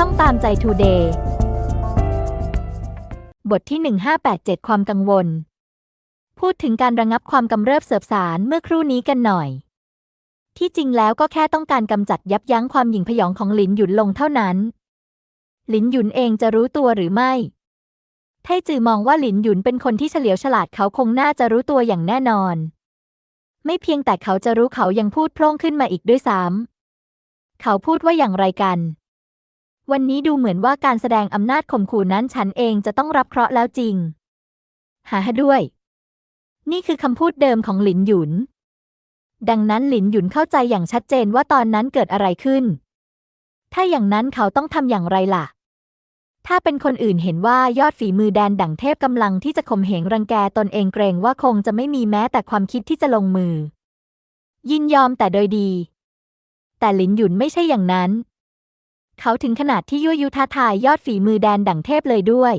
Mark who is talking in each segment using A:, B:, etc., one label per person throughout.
A: ช่องตามใจทูเดย์บทที่ 1587 ความกังวล พูดถึงการระงับความกำเริบเสบสารเมื่อครู่นี้กันหน่อย ที่จริงแล้วก็แค่ต้องการกำจัดยับยั้งความหยิ่งพยองของหลินหยุนลงเท่านั้น หลินหยุนเองจะรู้ตัวหรือไม่ไทจือมองว่าหลินหยุนเป็นคนที่เฉลียวฉลาดเขาคงน่าจะรู้ตัวอย่างแน่นอน ไม่เพียงแต่เขาจะรู้เขายังพูดโพร่งขึ้นมาอีกด้วยซ้ำเขาพูดว่าอย่างไรกัน วันนี้ดูเหมือนว่าการแสดงอำนาจข่มขู่นั้นฉันเองจะต้องรับเคราะห์แล้วจริง หาด้วย นี่คือคำพูดเดิมของหลินหยุน ดังนั้นหลินหยุนเข้าใจอย่างชัดเจนว่าตอนนั้นเกิดอะไรขึ้น ถ้าอย่างนั้นเขาต้องทำอย่างไรล่ะ ถ้าเป็นคนอื่นเห็นว่ายอดฝีมือแดนดั่งเทพกำลังที่จะข่มเหงรังแกตนเองเกรงว่าคงจะไม่มีแม้แต่ความคิดที่จะลงมือ ยินยอมแต่โดยดี แต่หลินหยุนไม่ใช่อย่างนั้น เขาถึงขนาดที่ยั่วยุท้าทายยอดฝีมือแดนดั่งเทพเลยด้วย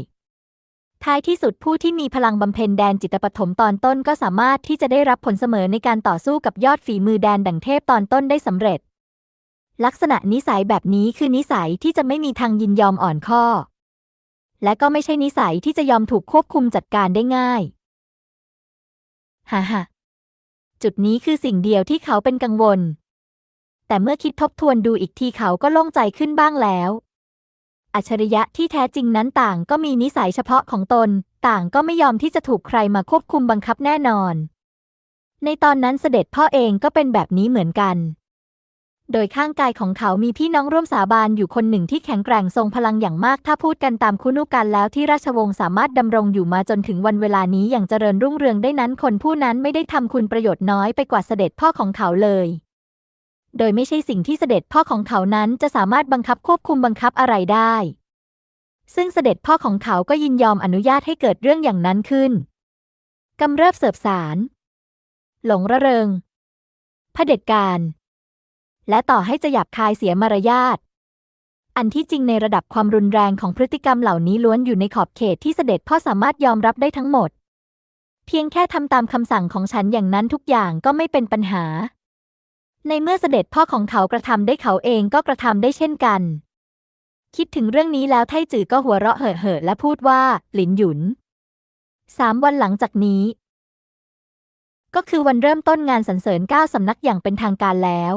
A: ท้ายที่สุดผู้ที่มีพลังบำเพ็ญแดนจิตปฐมตอนต้นก็สามารถที่จะได้รับผลเสมอในการต่อสู้กับยอดฝีมือแดนดั่งเทพตอนต้นได้สำเร็จ ลักษณะนิสัยแบบนี้คือนิสัยที่จะไม่มีทางยินยอมอ่อนข้อ และก็ไม่ใช่นิสัยที่จะยอมถูกควบคุมจัดการได้ง่ายฮ่าฮ่าจุดนี้คือสิ่งเดียวที่เขาเป็นกังวล แต่เมื่อคิดทบทวนดูอีกทีเขาก็โล่งใจขึ้นบ้างแล้ว อัจฉริยะที่แท้จริงนั้นต่างก็มีนิสัยเฉพาะของตน ต่างก็ไม่ยอมที่จะถูกใครมาควบคุมบังคับแน่นอน ในตอนนั้นเสด็จพ่อเองก็เป็นแบบนี้เหมือนกัน โดยข้างกายของเขามีพี่น้องร่วมสาบานอยู่คนหนึ่งที่แข็งแกร่งทรงพลังอย่างมาก ถ้าพูดกันตามคุณุกันแล้วที่ราชวงศ์สามารถดำรงอยู่มาจนถึงวันเวลานี้อย่างเจริญรุ่งเรืองได้นั้น คนผู้นั้นไม่ได้ทำคุณประโยชน์น้อยไปกว่าเสด็จพ่อของเขาเลย โดยไม่ใช่สิ่งที่เสด็จพ่อของเขานั้นจะสามารถบังคับควบคุมบังคับอะไรได้ ซึ่งเสด็จพ่อของเขาก็ยินยอมอนุญาตให้เกิดเรื่องอย่างนั้นขึ้นกำเริบเสบสาร หลงระเริงเผด็จการ และต่อให้จะหยาบคายเสียมารยาทอันที่จริงในระดับความรุนแรงของพฤติกรรมเหล่านี้ล้วนอยู่ในขอบเขตที่เสด็จพ่อสามารถยอมรับได้ทั้งหมด เพียงแค่ทำตามคำสั่งของฉันอย่างนั้นทุกอย่างก็ไม่เป็นปัญหา ในเมื่อเสด็จพ่อของเขากระทำได้เขาเองก็กระทำได้เช่นกัน คิดถึงเรื่องนี้แล้วไทจือก็หัวเราะเห่อๆและพูดว่า หลินหยุนสามวันหลังจากนี้ ก็คือวันเริ่มต้นงานสรรเสริญเก้าสำนักอย่างเป็นทางการแล้ว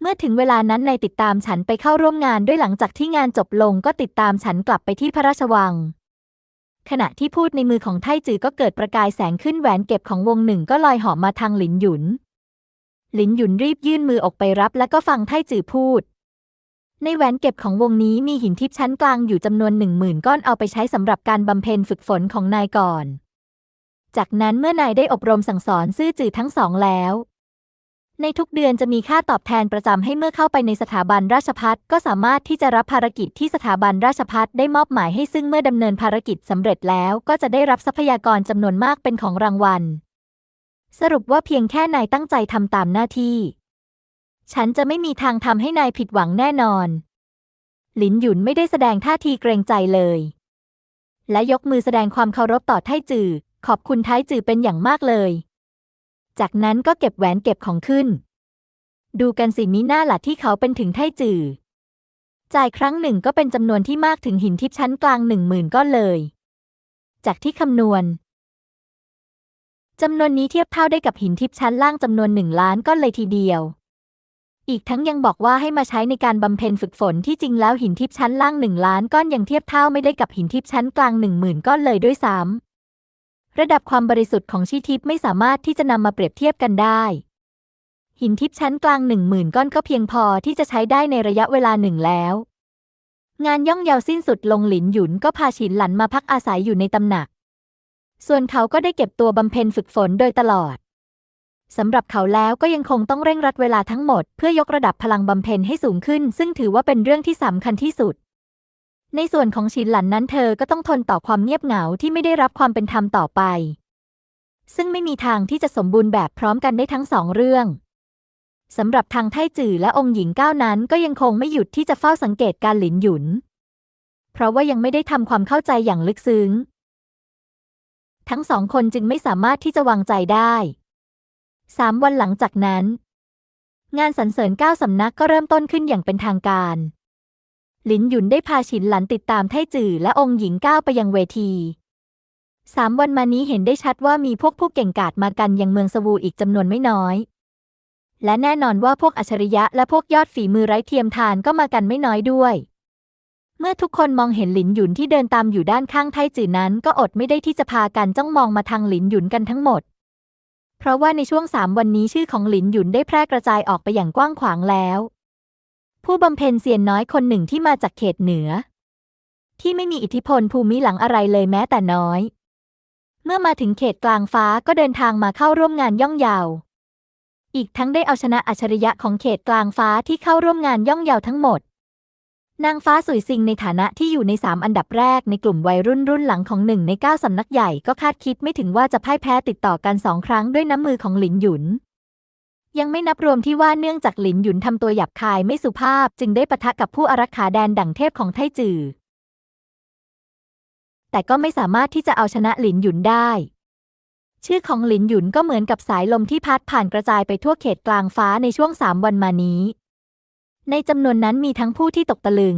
A: เมื่อถึงเวลานั้นนายติดตามฉันไปเข้าร่วมงานด้วยหลังจากที่งานจบลงก็ติดตามฉันกลับไปที่พระราชวัง ขณะที่พูดในมือของไทจือก็เกิดประกายแสงขึ้นแหวนเก็บของวงหนึ่งก็ลอยหอมมาทางหลินหยุน หลินหยุนรีบยื่นมือออกไปรับและก็ฟังไทจือพูด ในแหวนเก็บของวงนี้มีหินทิพย์ชั้นกลางอยู่จำนวนหนึ่งหมื่นก้อนเอาไปใช้สำหรับการบำเพ็ญฝึกฝนของนายก่อน จากนั้นเมื่อนายได้อบรมสั่งสอนซื่อจือทั้งสองแล้ว ในทุกเดือนจะมีค่าตอบแทนประจำให้เมื่อเข้าไปในสถาบันราชพัฒก็สามารถที่จะรับภารกิจที่สถาบันราชพัฒได้มอบหมายให้ซึ่งเมื่อดำเนินภารกิจสำเร็จแล้วก็จะได้รับทรัพยากรจำนวนมากเป็นของรางวัล สรุปว่าเพียงแค่นายตั้งใจทำตามหน้าที่ ฉันจะไม่มีทางทำให้นายผิดหวังแน่นอน หลินหยุนไม่ได้แสดงท่าทีเกรงใจเลย และยกมือแสดงความเคารพต่อไทจือ ขอบคุณไทจือเป็นอย่างมากเลย จากนั้นก็เก็บแหวนเก็บของขึ้น ดูกันสิมีหน้าหละที่เขาเป็นถึงไทจือ จ่ายครั้งหนึ่งก็เป็นจำนวนที่มากถึงหินทิพย์ชั้นกลางหนึ่งหมื่นก้อนเลย จากที่คำนวณ จำนวนนี้เทียบเท่าได้กับหินทิพย์ชั้นล่างจำนวนหนึ่งล้านก้อนเลยทีเดียว อีกทั้งยังบอกว่าให้มาใช้ในการบำเพ็ญฝึกฝนที่จริงแล้วหินทิพย์ชั้นล่างหนึ่งล้านก้อนยังเทียบเท่าไม่ได้กับหินทิพย์ชั้นกลางหนึ่งหมื่นก้อนเลยด้วยซ้ำระดับความบริสุทธิ์ของชีทิพย์ไม่สามารถที่จะนำมาเปรียบเทียบกันได้ หินทิพย์ชั้นกลางหนึ่งหมื่นก้อนก็เพียงพอที่จะใช้ได้ในระยะเวลาหนึ่งแล้ว งานย่องเยาวสิ้นสุดลงหลินหยุนก็พาฉินหลันมาพักอาศัยอยู่ในตำหนัก ส่วนเขาก็ได้เก็บตัวบำเพ็ญฝึกฝนโดยตลอด สำหรับเขาแล้วก็ยังคงต้องเร่งรัดเวลาทั้งหมดเพื่อยกระดับพลังบำเพ็ญให้สูงขึ้น ซึ่งถือว่าเป็นเรื่องที่สำคัญที่สุด ในส่วนของฉินหลันนั้นเธอก็ต้องทนต่อความเงียบเหงาที่ไม่ได้รับความเป็นธรรมต่อไป ซึ่งไม่มีทางที่จะสมบูรณ์แบบพร้อมกันได้ทั้งสองเรื่องสำหรับทางไทจือและองค์หญิงก้าวนั้นก็ยังคงไม่หยุดที่จะเฝ้าสังเกตการหลินหยุน เพราะว่ายังไม่ได้ทำความเข้าใจอย่างลึกซึ้ง ทั้งสองคนจึงไม่สามารถที่จะวางใจได้สามวันหลังจากนั้น งานสรรเสริญเก้าสำนักก็เริ่มต้นขึ้นอย่างเป็นทางการ หลินหยุนได้พาฉินหลันติดตามไทจือและองค์หญิงก้าวไปยังเวทีสามวันมานี้เห็นได้ชัดว่ามีพวกผู้เก่งกาจมากันยังเมืองสวูอีกจำนวนไม่น้อย และแน่นอนว่าพวกอัจฉริยะและพวกยอดฝีมือไร้เทียมทานก็มากันไม่น้อยด้วย เมื่อทุกคนมองเห็นหลินหยุนที่เดินตามอยู่ด้านข้างไทจือนั้น ก็อดไม่ได้ที่จะพากันจ้องมองมาทางหลินหยุนกันทั้งหมด เพราะว่าในช่วงสามวันนี้ชื่อของหลินหยุนได้แพร่กระจายออกไปอย่างกว้างขวางแล้ว ผู้บำเพ็ญเซียนน้อยคนหนึ่งที่มาจากเขตเหนือ ที่ไม่มีอิทธิพลภูมิหลังอะไรเลยแม้แต่น้อย เมื่อมาถึงเขตกลางฟ้าก็เดินทางมาเข้าร่วมงานย่องเยาวอีกทั้งได้เอาชนะอัจฉริยะของเขตกลางฟ้าที่เข้าร่วมงานย่องเยาวทั้งหมด นางฟ้าสุยซิงในฐานะที่อยู่ในสามอันดับแรกในกลุ่มวัยรุ่นรุ่นหลังของหนึ่งในเก้าสำนักใหญ่ก็คาดคิดไม่ถึงว่าจะพ่ายแพ้ติดต่อกันสองครั้งด้วยน้ำมือของหลินหยุน ยังไม่นับรวมที่ว่าเนื่องจากหลินหยุนทำตัวหยาบคายไม่สุภาพ จึงได้ปะทะกับผู้อารักขาแดนดั่งเทพของไทจือ แต่ก็ไม่สามารถที่จะเอาชนะหลินหยุนได้ ชื่อของหลินหยุนก็เหมือนกับสายลมที่พัดผ่านกระจายไปทั่วเขตกลางฟ้าในช่วงสามวันมานี้ ในจำนวนนั้นมีทั้งผู้ที่ตกตะลึง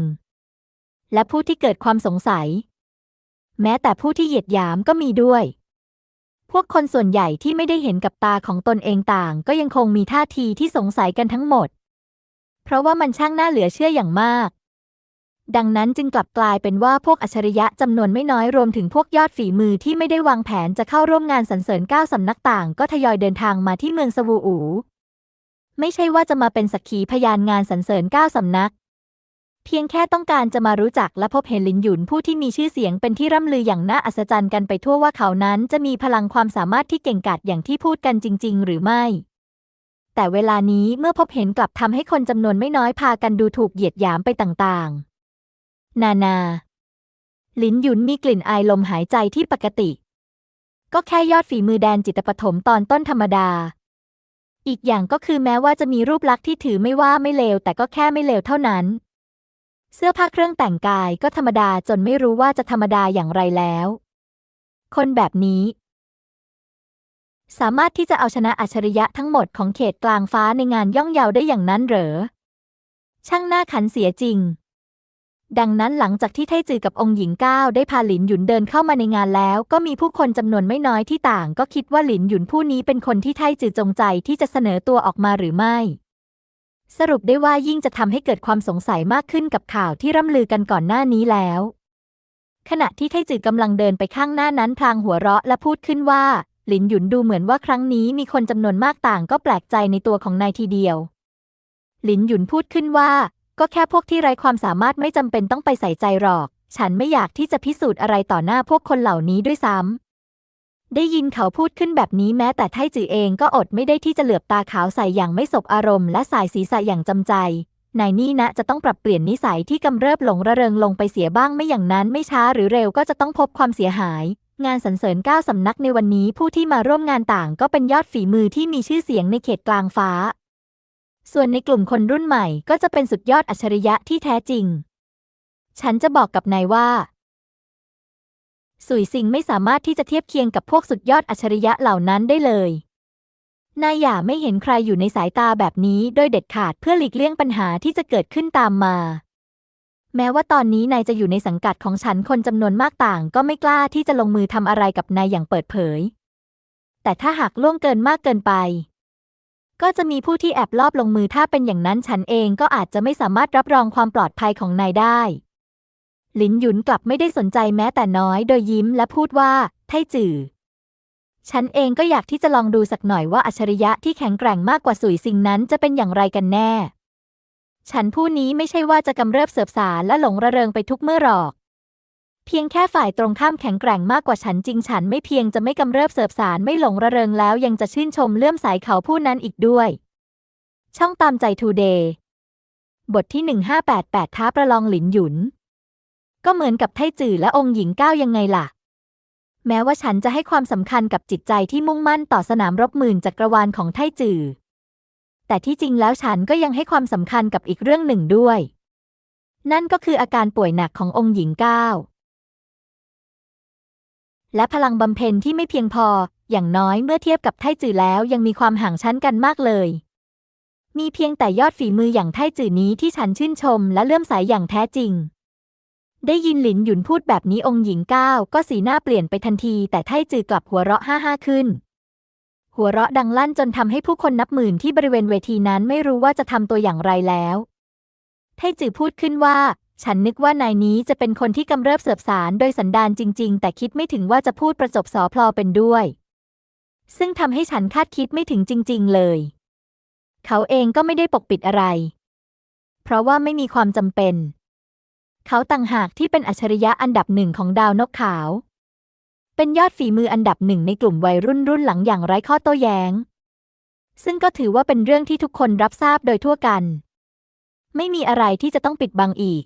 A: และผู้ที่เกิดความสงสัย แม้แต่ผู้ที่เหยียดหยามก็มีด้วย พวกคนส่วนใหญ่ที่ไม่ได้เห็นกับตาของตนเองต่าง ก็ยังคงมีท่าทีที่สงสัยกันทั้งหมด เพราะว่ามันช่างน่าเหลือเชื่ออย่างมาก ดังนั้นจึงกลับกลายเป็นว่าพวกอัจฉริยะจำนวนไม่น้อยรวมถึงพวกยอดฝีมือที่ไม่ได้วางแผนจะเข้าร่วมงานสรรเสริญเก้าสำนักต่าง ก็ทยอยเดินทางมาที่เมืองสวูอู ไม่ใช่ว่าจะมาเป็นสักขีพยานงานสรรเสริญเก้าสำนัก เพียงแค่ต้องการจะมารู้จักและพบเห็นลินหยุนผู้ที่มีชื่อเสียงเป็นที่ร่ำลืออย่างน่าอัศจรรย์กันไปทั่วว่าเขานั้นจะมีพลังความสามารถที่เก่งกาจอย่างที่พูดกันจริง ๆ หรือไม่ แต่เวลานี้เมื่อพบเห็นกลับทำให้คนจำนวนไม่น้อยพากันดูถูกเหยียดหยามไปต่างๆ นานาลินหยุนมีกลิ่นอายลมหายใจที่ปกติ ก็แค่ยอดฝีมือแดนจิตปฐมตอนต้นธรรมดา อีกอย่างก็คือแม้ว่าจะมีรูปลักษณ์ที่ถือไม่ว่าไม่เลวแต่ก็แค่ไม่เลวเท่านั้น เสื้อผ้าเครื่องแต่งกายก็ธรรมดาจนไม่รู้ว่าจะธรรมดาอย่างไรแล้ว คนแบบนี้ สามารถที่จะเอาชนะอัจฉริยะทั้งหมดของเขตกลางฟ้าในงานย่องเยาได้อย่างนั้นเหรอ ช่างหน้าขันเสียจริง ดังนั้นหลังจากที่ไทจือกับองค์หญิงก้าวได้พาหลินหยุนเดินเข้ามาในงานแล้ว ก็มีผู้คนจำนวนไม่น้อยที่ต่าง ก็คิดว่าหลินหยุนผู้นี้เป็นคนที่ไทจือจงใจที่จะเสนอตัวออกมาหรือไม่ สรุปได้ว่ายิ่งจะทำให้เกิดความสงสัยมากขึ้นกับข่าวที่ร่ำลือกันก่อนหน้านี้แล้ว ขณะที่ไทจือกำลังเดินไปข้างหน้านั้นพลางหัวเราะและพูดขึ้นว่าหลินหยุนดูเหมือนว่าครั้งนี้มีคนจำนวนมากต่างก็แปลกใจในตัวของนายทีเดียว หลินหยุนพูดขึ้นว่า ก็แค่พวกที่ไร้ความสามารถไม่จำเป็นต้องไปใส่ใจหรอก ฉันไม่อยากที่จะพิสูจน์อะไรต่อหน้าพวกคนเหล่านี้ด้วยซ้ำ ได้ยินเขาพูดขึ้นแบบนี้แม้แต่ไทจือเองก็อดไม่ได้ที่จะเหลือบตาขาวใส่อย่างไม่สบอารมณ์และสายศีรษะอย่างจำใจนายนี่นะจะต้องปรับเปลี่ยนนิสัยที่กำเริบหลงระเริงลงไปเสียบ้างไม่อย่างนั้นไม่ช้าหรือเร็วก็จะต้องพบความเสียหาย งานสรรเสริญก้าสำนักในวันนี้ผู้ที่มาร่วมงานต่างก็เป็นยอดฝีมือที่มีชื่อเสียงในเขตกลางฟ้า ส่วนในกลุ่มคนรุ่นใหม่ก็จะเป็นสุดยอดอัจฉริยะที่แท้จริง ฉันจะบอกกับนายว่า สุยซิงไม่สามารถที่จะเทียบเคียงกับพวกสุดยอดอัจฉริยะเหล่านั้นได้เลย นายอย่าไม่เห็นใครอยู่ในสายตาแบบนี้โดยเด็ดขาดเพื่อหลีกเลี่ยงปัญหาที่จะเกิดขึ้นตามมา แม้ว่าตอนนี้นายจะอยู่ในสังกัดของฉันคนจำนวนมากต่าง ก็ไม่กล้าที่จะลงมือทำอะไรกับนายอย่างเปิดเผย แต่ถ้าหากล่วงเกินมากเกินไป ก็จะมีผู้ที่แอบลอบลงมือถ้าเป็นอย่างนั้นฉันเองก็อาจจะไม่สามารถรับรองความปลอดภัยของนายได้หลินหยุนกลับไม่ได้สนใจแม้แต่น้อยโดยยิ้มและพูดว่าไทจือฉันเองก็อยากที่จะลองดูสักหน่อยว่าอัจฉริยะที่แข็งแกร่งมากกว่าสุยซิงนั้นจะเป็นอย่างไรกันแน่ ฉันผู้นี้ไม่ใช่ว่าจะกำเริบเสบสารและหลงระเริงไปทุกเมื่อหรอก พียงแค่ฝ่ายตรงข้ามแข็งแกร่งมากกว่าฉันจริงฉันไม่เพียงจะไม่กำเริบเสบสารไม่หลงระเริงแล้วยังจะชื่นชมเลื่อมใสเขาผู้นั้นอีกด้วย ช่องตามใจทูเดย์บทที่ 1588 ท้าประลองหลินหยุน ก็เหมือนกับไทจื่อและองค์หญิงก้าวยังไงล่ะ แม้ว่าฉันจะให้ความสำคัญกับจิตใจที่มุ่งมั่นต่อสนามรบหมื่นจักรวาลของไทจื่อ แต่ที่จริงแล้วฉันก็ยังให้ความสำคัญกับอีกเรื่องหนึ่งด้วย นั่นก็คืออาการป่วยหนักขององค์หญิงก้าว และพลังบำเพ็ญที่ไม่เพียงพอ อย่างน้อยเมื่อเทียบกับไทจือแล้วยังมีความห่างชั้นกันมากเลย มีเพียงแต่ยอดฝีมืออย่างไทจือนี้ที่ฉันชื่นชมและเลื่อมใสอย่างแท้จริง ได้ยินหลินหยุนพูดแบบนี้องค์หญิงก้าวก็สีหน้าเปลี่ยนไปทันที แต่ไทจือกลับหัวเราะฮ่าฮ่าขึ้น หัวเราะดังลั่นจนทำให้ผู้คนนับหมื่นที่บริเวณเวทีนั้นไม่รู้ว่าจะทำตัวอย่างไรแล้วไทจือพูดขึ้นว่า ฉันนึกว่านายนี้จะเป็นคนที่กำเริบเสือบสารโดยสันดานจริง ๆ แต่คิดไม่ถึงว่าจะพูดประจบสอพลอเป็นด้วย ซึ่งทำให้ฉันคาดคิดไม่ถึงจริง ๆ เลย เขาเองก็ไม่ได้ปกปิดอะไร เพราะว่าไม่มีความจำเป็น เขาต่างหากที่เป็นอัจฉริยะอันดับหนึ่งของดาวนกขาว เป็นยอดฝีมืออันดับหนึ่งในกลุ่มวัยรุ่นรุ่นหลังอย่างไร้ข้อโต้แย้ง ซึ่งก็ถือว่าเป็นเรื่องที่ทุกคนรับทราบโดยทั่วกัน ไม่มีอะไรที่จะต้องปิดบังอีก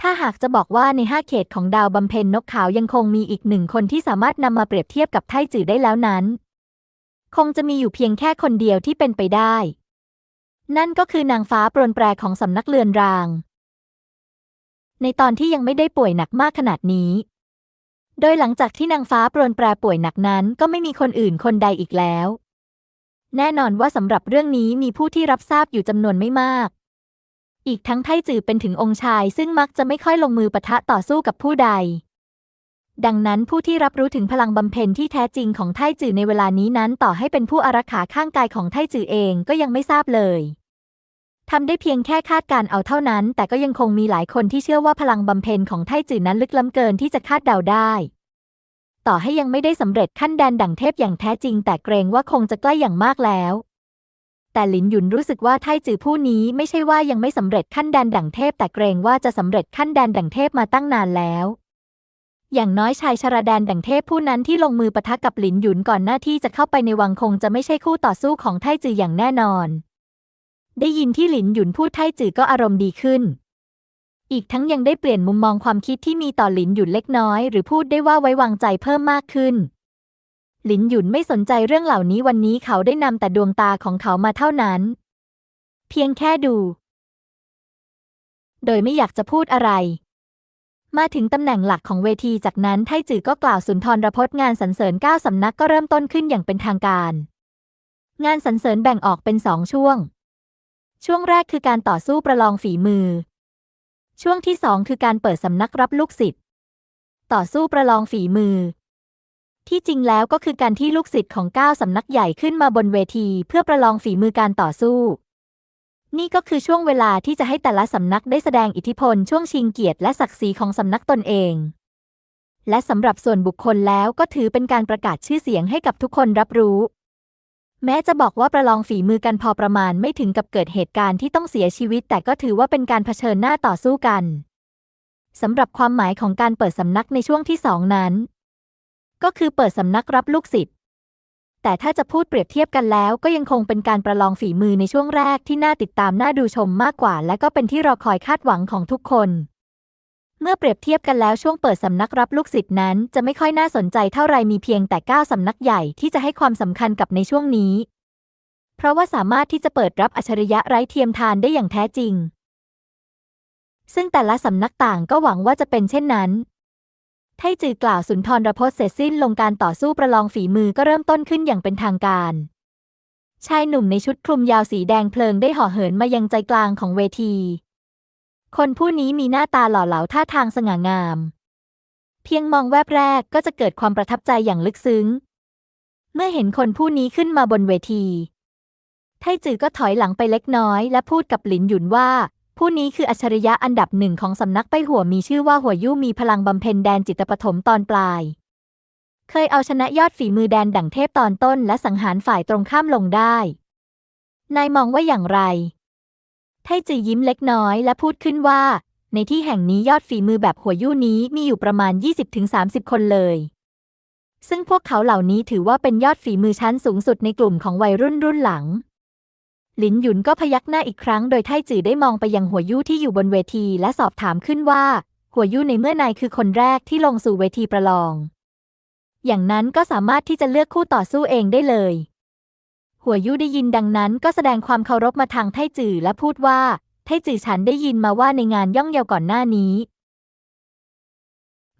A: ถ้าหากจะบอกว่าในห้าเขตของดาวบำเพ็ญนกขาวยังคงมีอีกหนึ่งคนที่สามารถนำมาเปรียบเทียบกับไทจือได้แล้วนั้น คงจะมีอยู่เพียงแค่คนเดียวที่เป็นไปได้ นั่นก็คือนางฟ้าปรนแปรของสำนักเลือนราง ในตอนที่ยังไม่ได้ป่วยหนักมากขนาดนี้ โดยหลังจากที่นางฟ้าปรนแปรป่วยหนักนั้นก็ไม่มีคนอื่นคนใดอีกแล้ว แน่นอนว่าสำหรับเรื่องนี้มีผู้ที่รับทราบอยู่จำนวนไม่มาก อีกทั้งไทจือเป็นถึงองค์ชายซึ่งมักจะไม่ค่อยลงมือปะทะต่อสู้กับผู้ใด ดังนั้นผู้ที่รับรู้ถึงพลังบำเพ็ญที่แท้จริงของไทจือในเวลานี้นั้นต่อให้เป็นผู้อารักขาข้างกายของไทจือเองก็ยังไม่ทราบเลยทำได้เพียงแค่คาดการเอาเท่านั้น แต่ก็ยังคงมีหลายคนที่เชื่อว่าพลังบำเพ็ญของไทจือนั้นลึกล้ำเกินที่จะคาดเดาได้ต่อให้ยังไม่ได้สำเร็จขั้นแดนดั่งเทพอย่างแท้จริง แต่เกรงว่าคงจะใกล้อย่างมากแล้ว แต่หลินหยุนรู้สึกว่าไทจือผู้นี้ไม่ใช่ว่ายังไม่สำเร็จขั้นแดนดั่งเทพ แต่เกรงว่าจะสำเร็จขั้นแดนดั่งเทพมาตั้งนานแล้ว อย่างน้อยชายชราแดนดั่งเทพผู้นั้นที่ลงมือปะทะกับหลินหยุนก่อนหน้าที่จะเข้าไปในวังคงจะไม่ใช่คู่ต่อสู้ของไทจืออย่างแน่นอน ได้ยินที่หลินหยุนพูดไทจือก็อารมณ์ดีขึ้นอีกทั้งยังได้เปลี่ยนมุมมองความคิดที่มีต่อหลินหยุนเล็กน้อย หรือพูดได้ว่าไว้วางใจเพิ่มมากขึ้น หลินหยุนไม่สนใจเรื่องเหล่านี้วันนี้เขาได้นำแต่ดวงตาของเขามาเท่านั้น เพียงแค่ดู โดยไม่อยากจะพูดอะไร มาถึงตำแหน่งหลักของเวทีจากนั้นไทจือก็กล่าวสุนทรพจน์งานสรรเสริญเก้าสำนักก็เริ่มต้นขึ้นอย่างเป็นทางการ งานสรรเสริญแบ่งออกเป็นสองช่วง ช่วงแรกคือการต่อสู้ประลองฝีมือ ช่วงที่สองคือการเปิดสำนักรับลูกศิษย์ต่อสู้ประลองฝีมือ ที่จริงแล้วก็คือการที่ลูกศิษย์ของเก้าสำนักใหญ่ขึ้นมาบนเวที เพื่อประลองฝีมือการต่อสู้ นี่ก็คือช่วงเวลาที่จะให้แต่ละสำนักได้แสดงอิทธิพลช่วงชิงเกียรติและศักดิ์ศรีของสำนักตนเอง และสำหรับส่วนบุคคลแล้วก็ถือเป็นการประกาศชื่อเสียงให้กับทุกคนรับรู้ แม้จะบอกว่าประลองฝีมือกันพอประมาณไม่ถึงกับเกิดเหตุการณ์ที่ต้องเสียชีวิต แต่ก็ถือว่าเป็นการเผชิญหน้าต่อสู้กันสำหรับความหมายของการเปิดสำนักในช่วงที่สองนั้น ก็คือเปิดสำนักรับลูกศิษย์แต่ถ้าจะพูดเปรียบเทียบกันแล้ว ก็ยังคงเป็นการประลองฝีมือในช่วงแรกที่น่าติดตามน่าดูชมมากกว่า และก็เป็นที่รอคอยคาดหวังของทุกคน เมื่อเปรียบเทียบกันแล้วช่วงเปิดสำนักรับลูกศิษย์นั้น จะไม่ค่อยน่าสนใจเท่าไรมีเพียงแต่เก้าสำนักใหญ่ที่จะให้ความสำคัญกับในช่วงนี้ เพราะว่าสามารถที่จะเปิดรับอัจฉริยะไร้เทียมทานได้อย่างแท้จริงซึ่งแต่ละสำนักต่างก็หวังว่าจะเป็นเช่นนั้น ไทจือกล่าวสุนทรพจน์เสร็จสิ้นลงการต่อสู้ประลองฝีมือก็เริ่มต้นขึ้นอย่างเป็นทางการ ชายหนุ่มในชุดคลุมยาวสีแดงเพลิงได้ห่อเหินมายังใจกลางของเวที คนผู้นี้มีหน้าตาหล่อเหลาท่าทางสง่างาม เพียงมองแวบแรกก็จะเกิดความประทับใจอย่างลึกซึ้ง เมื่อเห็นคนผู้นี้ขึ้นมาบนเวที ไทจือก็ถอยหลังไปเล็กน้อยและพูดกับหลินหยุนว่า ผู้นี้คืออัจฉริยะอันดับหนึ่งของสำนักไปหัวมีชื่อว่าหัวยู่มีพลังบำเพ็ญแดนจิตปฐมตอนปลาย เคยเอาชนะยอดฝีมือแดนดั่งเทพตอนต้นและสังหารฝ่ายตรงข้ามลงได้ นายมองว่าอย่างไร ไทจือยิ้มเล็กน้อยและพูดขึ้นว่า ในที่แห่งนี้ยอดฝีมือแบบหัวยู่นี้มีอยู่ประมาณ 20-30 คนเลย ซึ่งพวกเขาเหล่านี้ถือว่าเป็นยอดฝีมือชั้นสูงสุดในกลุ่มของวัยรุ่นรุ่นหลัง หลินหยุนก็พยักหน้าอีกครั้งโดยไทจือได้มองไปยังหัวยู่ที่อยู่บนเวทีและสอบถามขึ้นว่า หัวยู่ในเมื่อนายคือคนแรกที่ลงสู่เวทีประลอง อย่างนั้นก็สามารถที่จะเลือกคู่ต่อสู้เองได้เลย หัวยู่ได้ยินดังนั้นก็แสดงความเคารพมาทางไทจือและพูดว่าไทจือฉันได้ยินมาว่าในงานย่องเยาก่อนหน้านี้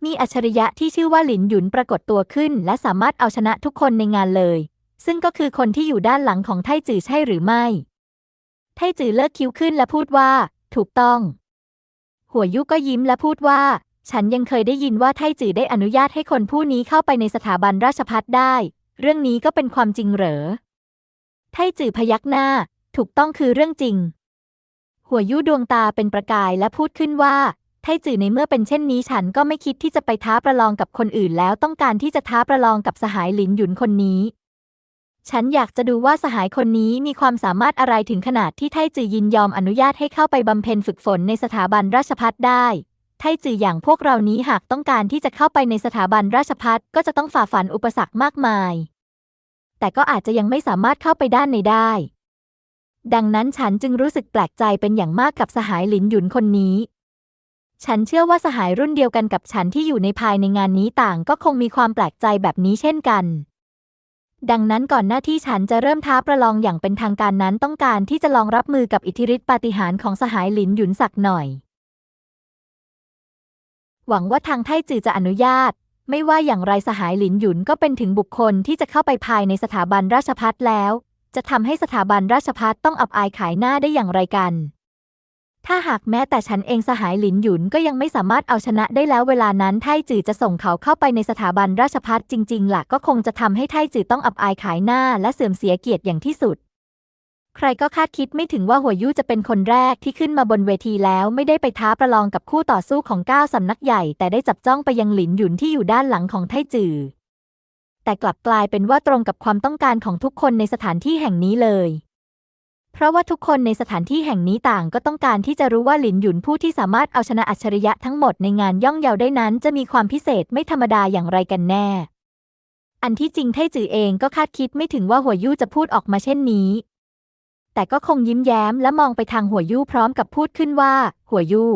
A: มีอัจฉริยะที่ชื่อว่าหลินหยุนปรากฏตัวขึ้น และสามารถเอาชนะทุกคนในงานเลย ซึ่งก็คือคนที่อยู่ด้านหลังของไทจือใช่หรือไม่ ไทจือเลิกคิ้วขึ้นและพูดว่า ถูกต้อง หัวยุก็ยิ้มและพูดว่า ฉันยังเคยได้ยินว่าไทจือได้อนุญาตให้คนผู้นี้เข้าไปในสถาบันราชพัฒได้ เรื่องนี้ก็เป็นความจริงเหรอ ไทจือพยักหน้า ถูกต้องคือเรื่องจริง หัวยุดวงตาเป็นประกายและพูดขึ้นว่าไทจือในเมื่อเป็นเช่นนี้ฉันก็ไม่คิดที่จะไปท้าประลองกับคนอื่นแล้วต้องการที่จะท้าประลองกับสหายหลินหยุนคนนี้ ฉันอยากจะดูว่าสหายคนนี้มีความสามารถอะไรถึงขนาดที่ไทจือยินยอมอนุญาตให้เข้าไปบำเพ็ญฝึกฝนในสถาบันราชพัฒได้ ไทจืออย่างพวกเรานี้หากต้องการที่จะเข้าไปในสถาบันราชพัฒก็จะต้องฝ่าฟันอุปสรรคมากมาย แต่ก็อาจจะยังไม่สามารถเข้าไปด้านในได้ ดังนั้นฉันจึงรู้สึกแปลกใจเป็นอย่างมากกับสหายหลินหยุนคนนี้ ฉันเชื่อว่าสหายรุ่นเดียวกันกับฉันที่อยู่ในภายในงานนี้ต่างก็คงมีความแปลกใจแบบนี้เช่นกัน ดังนั้นก่อนหน้าที่ฉันจะเริ่มท้าประลองอย่างเป็นทางการนั้นต้องการที่จะลองรับมือกับอิทธิฤทธิปาฏิหาริย์ของสหายหลินหยุนสักหน่อย หวังว่าทางไทจือจะอนุญาต ไม่ว่าอย่างไรสหายหลินหยุนก็เป็นถึงบุคคลที่จะเข้าไปภายในสถาบันราชพัฒแล้ว จะทำให้สถาบันราชพัฒต้องอับอายขายหน้าได้อย่างไรกัน ถ้าหากแม้แต่ฉันเองสหายหลินหยุนก็ยังไม่สามารถเอาชนะได้แล้วเวลานั้นไทจือจะส่งเขาเข้าไปในสถาบันราชพัฒจริงๆล่ะก็คงจะทำให้ไทจือต้องอับอายขายหน้าและเสื่อมเสียเกียรติอย่างที่สุด ใครก็คาดคิดไม่ถึงว่าหัวยู่จะเป็นคนแรกที่ขึ้นมาบนเวทีแล้วไม่ได้ไปท้าประลองกับคู่ต่อสู้ของก้าวสำนักใหญ่ แต่ได้จับจ้องไปยังหลินหยุนที่อยู่ด้านหลังของไทจือแต่กลับกลายเป็นว่าตรงกับความต้องการของทุกคนในสถานที่แห่งนี้เลย เพราะว่าทุกคนในสถานที่แห่งนี้ต่างก็ต้องการที่จะรู้ว่าหลินหยุนผู้ที่สามารถเอาชนะอัจฉริยะทั้งหมดในงานย่องเยาได้นั้น จะมีความพิเศษไม่ธรรมดาอย่างไรกันแน่ อันที่จริงไทจือเองก็คาดคิดไม่ถึงว่าหัวยู่จะพูดออกมาเช่นนี้ แต่ก็คงยิ้มแย้มและมองไปทางหัวยู่พร้อมกับพูดขึ้นว่า หัวยู่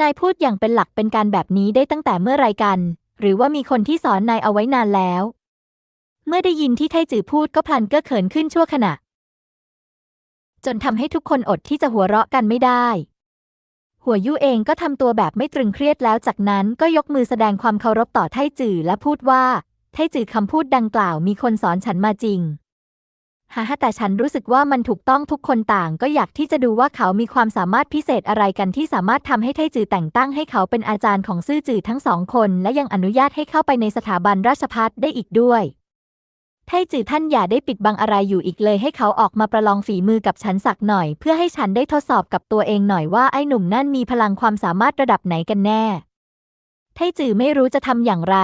A: นายพูดอย่างเป็นหลักเป็นการแบบนี้ได้ตั้งแต่เมื่อไรกัน หรือว่ามีคนที่สอนนายเอาไว้นานแล้ว เมื่อได้ยินที่ไทจือพูดก็พลันเก้อเขินขึ้นชั่วขณะ จนทำให้ทุกคนอดที่จะหัวเราะกันไม่ได้ หัวยู่เองก็ทำตัวแบบไม่ตรึงเครียดแล้วจากนั้นก็ยกมือแสดงความเคารพต่อไทจือและพูดว่า ไทจือคำพูดดังกล่าวมีคนสอนฉันมาจริงฮ่าแต่ฉันรู้สึกว่ามันถูกต้องทุกคนต่างก็อยากที่จะดูว่าเขามีความสามารถพิเศษอะไรกันที่สามารถทำให้ไทจือแต่งตั้งให้เขาเป็นอาจารย์ของซื่อจือทั้งสองคน และยังอนุญาตให้เข้าไปในสถาบันราชพัฒได้อีกด้วย ไทจือท่านอย่าได้ปิดบังอะไรอยู่อีกเลยให้เขาออกมาประลองฝีมือกับฉันสักหน่อย เพื่อให้ฉันได้ทดสอบกับตัวเองหน่อยว่าไอ้หนุ่มนั่นมีพลังความสามารถระดับไหนกันแน่ ไทจือไม่รู้จะทำอย่างไร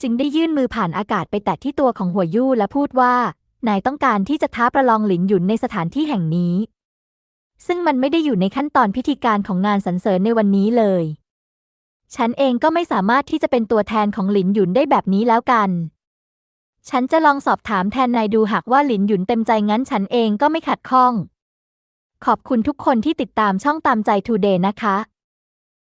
A: จึงได้ยื่นมือผ่านอากาศไปแตะที่ตัวของหัวยู่และพูดว่านายต้องการที่จะท้าประลองหลินหยุนในสถานที่แห่งนี้ ซึ่งมันไม่ได้อยู่ในขั้นตอนพิธีการของงานสรรเสริญในวันนี้เลย ฉันเองก็ไม่สามารถที่จะเป็นตัวแทนของหลินหยุนได้แบบนี้แล้วกัน ฉันจะลองสอบถามแทนนายดูหากว่าหลินหยุนเต็มใจงั้นฉันเองก็ไม่ขัดข้อง ขอบคุณทุกคนที่ติดตามช่องตามใจทูเดย์นะคะ